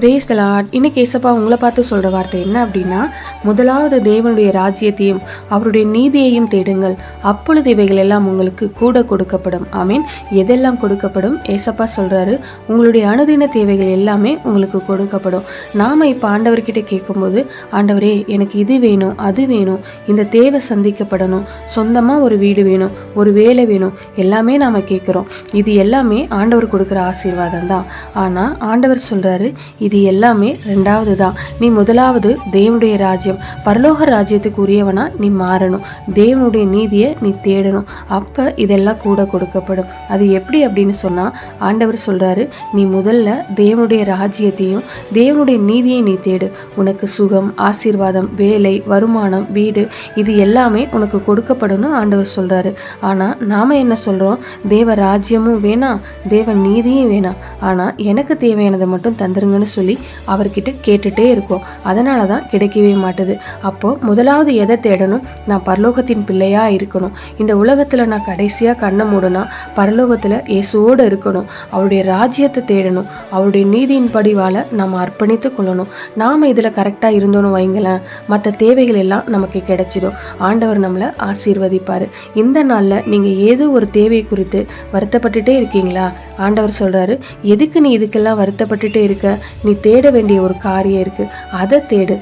Brace தலாட் இன்னைக்கு ஏசப்பா உங்களை பார்த்து சொல்கிற வார்த்தை என்ன அப்படின்னா முதலாவது தேவனுடைய ராஜ்யத்தையும் அவருடைய நீதியையும் தேடுங்கள். அப்பொழுது இவைகள் எல்லாம் உங்களுக்கு கூட கொடுக்கப்படும். ஆமீன் எதெல்லாம் கொடுக்கப்படும்? ஏசப்பா சொல்கிறாரு உங்களுடைய அனுதின தேவைகள் எல்லாமே உங்களுக்கு கொடுக்கப்படும். நாம் இப்போ ஆண்டவர்கிட்ட கேட்கும்போது ஆண்டவரே எனக்கு இது வேணும் அது வேணும் இந்த தேவை சந்திக்கப்படணும் சொந்தமாக ஒரு வீடு வேணும் ஒரு வேலை வேணும் எல்லாமே நாம் கேட்குறோம். இது எல்லாமே ஆண்டவர் கொடுக்குற ஆசீர்வாதம் தான். ஆனால் ஆண்டவர் சொல்கிறாரு இது எல்லாமே ரெண்டாவது தான் நீ முதலாவது தேவனுடைய ராஜ்யம். பரலோக ராஜ்யத்துக்கு உரியவனா நீ மாறணும். தேவனுடைய நீதியை நீ தேடணும். அப்போ இதெல்லாம் கூட கொடுக்கப்படும். அது எப்படி அப்படின்னு சொன்னால் ஆண்டவர் சொல்கிறாரு நீ முதல்ல தேவனுடைய ராஜ்யத்தையும் தேவனுடைய நீதியை நீ தேடு. உனக்கு சுகம் ஆசீர்வாதம் வேலை வருமானம் வீடு இது எல்லாமே உனக்கு கொடுக்கப்படணும் ஆண்டவர் சொல்கிறாரு ஆனால் நாம் என்ன சொல்கிறோம் தேவ ராஜ்யமும் வேணாம் தேவ நீதியும் வேணாம். ஆனால் எனக்கு தேவையானதை மட்டும் தந்துருங்கன்னு சொல்லி அவர்கிட்ட கேட்டுட்டே இருக்கோம். அதனால தான் கிடைக்கவே மாட்டுது. அப்போது முதலாவது எதை தேடணும்? நான் பரலோகத்தின் பிள்ளையா இருக்கணும். இந்த உலகத்தில் நான் கடைசியாக கண்ணை மூடனா? பரலோகத்தில் இயேசுவோடு இருக்கணும். அவருடைய ராஜ்யத்தை தேடணும். அவருடைய நீதியின் படிவால் நம்ம அர்ப்பணித்து கொள்ளணும். நாம் இதில் கரெக்டாக இருந்தோன்னு வைங்களேன். மற்ற தேவைகள் எல்லாம் நமக்கு கிடைச்சிடும். ஆண்டவர் நம்மளை ஆசீர்வதிப்பார். இந்த நாளில் நீங்கள் ஏதோ ஒரு தேவை குறித்து வருத்தப்பட்டுட்டே இருக்கீங்களா? ஆண்டவர் சொல்கிறாரு எதுக்கு நீ இதுக்கெல்லாம் வருத்தப்பட்டுட்டே இருக்க? நீ தேட வேண்டிய ஒரு காரியம் இருக்குது அதை தேடு.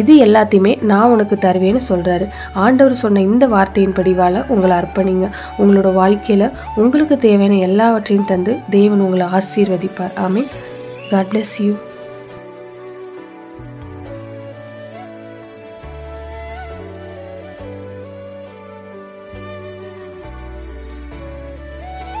இது எல்லாத்தையுமே நான் உனக்கு தருவேன்னு சொல்கிறாரு ஆண்டவர் சொன்ன இந்த வார்த்தையின் படிவால் உங்களை அர்ப்பணிங்க. உங்களோட வாழ்க்கையில் உங்களுக்கு தேவையான எல்லாவற்றையும் தந்து தேவன் உங்களை ஆசீர்வதிப்பார். ஆமீன். God bless you